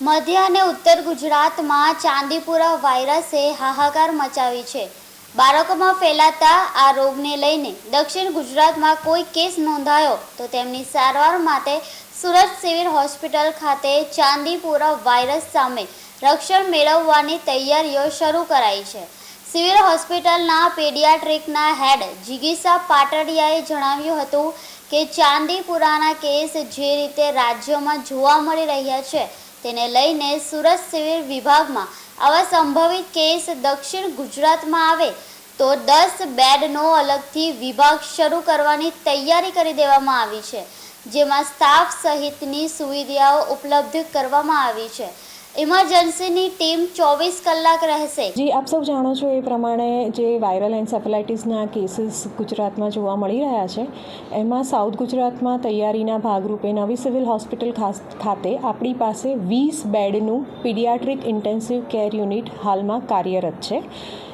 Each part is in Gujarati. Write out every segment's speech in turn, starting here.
મધ્ય અને ઉત્તર ગુજરાતમાં ચાંદીપુરા વાયરસે હાહાકાર મચાવી છે. બાળકોમાં ફેલાતા આ રોગને લઈને દક્ષિણ ગુજરાતમાં કોઈ કેસ નોંધાયો તો તેમની સારવાર માટે સુરત સિવિલ હોસ્પિટલ ખાતે ચાંદીપુરા વાયરસ સામે રક્ષણ મેળવવાની તૈયારીઓ શરૂ કરાઈ છે. સિવિલ હોસ્પિટલના પેડિયાટ્રિકના હેડ જિગીસા પાટડિયાએ જણાવ્યું હતું કે ચાંદીપુરાના કેસ જે રીતે રાજ્યમાં જોવા મળી રહ્યા છે તેને લઈને સુરત સિવિલ વિભાગમાં આવા સંભવિત કેસ દક્ષિણ ગુજરાતમાં આવે તો દસ બેડનો અલગથી વિભાગ શરૂ કરવાની તૈયારી કરી દેવામાં આવી છે, જેમાં સ્ટાફ સહિતની સુવિધાઓ ઉપલબ્ધ કરવામાં આવી છે. ઇમરજન્સીની ટીમ ચોવીસ કલાક રહેશે. જી, આપ સૌ જાણો છો એ પ્રમાણે જે વાયરલ એન્સેફેલાઇટિસના કેસીસ ગુજરાતમાં જોવા મળી રહ્યા છે, એમાં સાઉથ ગુજરાતમાં તૈયારીના ભાગરૂપે નવી સિવિલ હોસ્પિટલ ખાતે આપણી પાસે વીસ બેડનું પીડિયાટ્રિક ઇન્ટેન્સિવ કેર યુનિટ હાલમાં કાર્યરત છે.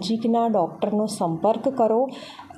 નજીકના ડૉક્ટરનો સંપર્ક કરો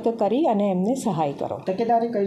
કરી અને એમને સહાય કરો. તકેદારી કઈ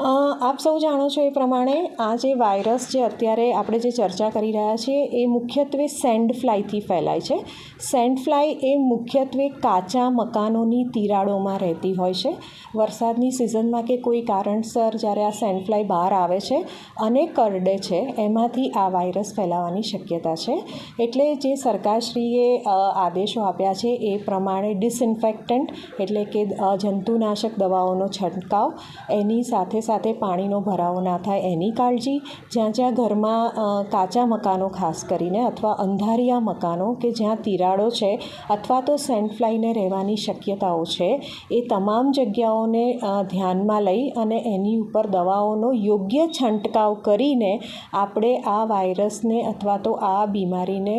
અ, આપ સૌ જાણો છો એ પ્રમાણે આ જે વાયરસ જે અત્યારે આપણે જે ચર્ચા કરી રહ્યા છીએ એ મુખ્યત્વે સેન્ડ ફ્લાયથી ફેલાય છે. સેન્ડ ફ્લાય એ મુખ્યત્વે કાચા મકાનોની તિરાડોમાં રહેતી હોય છે. વરસાદની સિઝનમાં કે કોઈ કારણસર જ્યારે આ સેન્ડ ફ્લાય બહાર આવે છે અને કરડે છે એમાંથી આ વાયરસ ફેલાવાની શક્યતા છે. એટલે જે સરકારશ્રીએ આદેશો આપ્યા છે એ પ્રમાણે ડિસઇન્ફેક્ટન્ટ એટલે કે જંતુનાશક દવાઓનો છંટકાવ, એની સાથે સાથે પાણીનો ભરાવો ના થાય એની કાળજી, જ્યાં જ્યાં ઘરમાં કાચા મકાનો ખાસ કરીને અથવા અંધારિયા મકાનો કે જ્યાં તિરાડો છે અથવા તો સેન્ડફ્લાયને રહેવાની શક્યતાઓ છે, એ તમામ જગ્યાઓને ધ્યાનમાં લઈ અને એની ઉપર દવાઓનો યોગ્ય છંટકાવ કરીને આપણે આ વાયરસને અથવા તો આ બીમારીને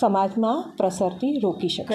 સમાજમાં પ્રસરતી રોકી શકીએ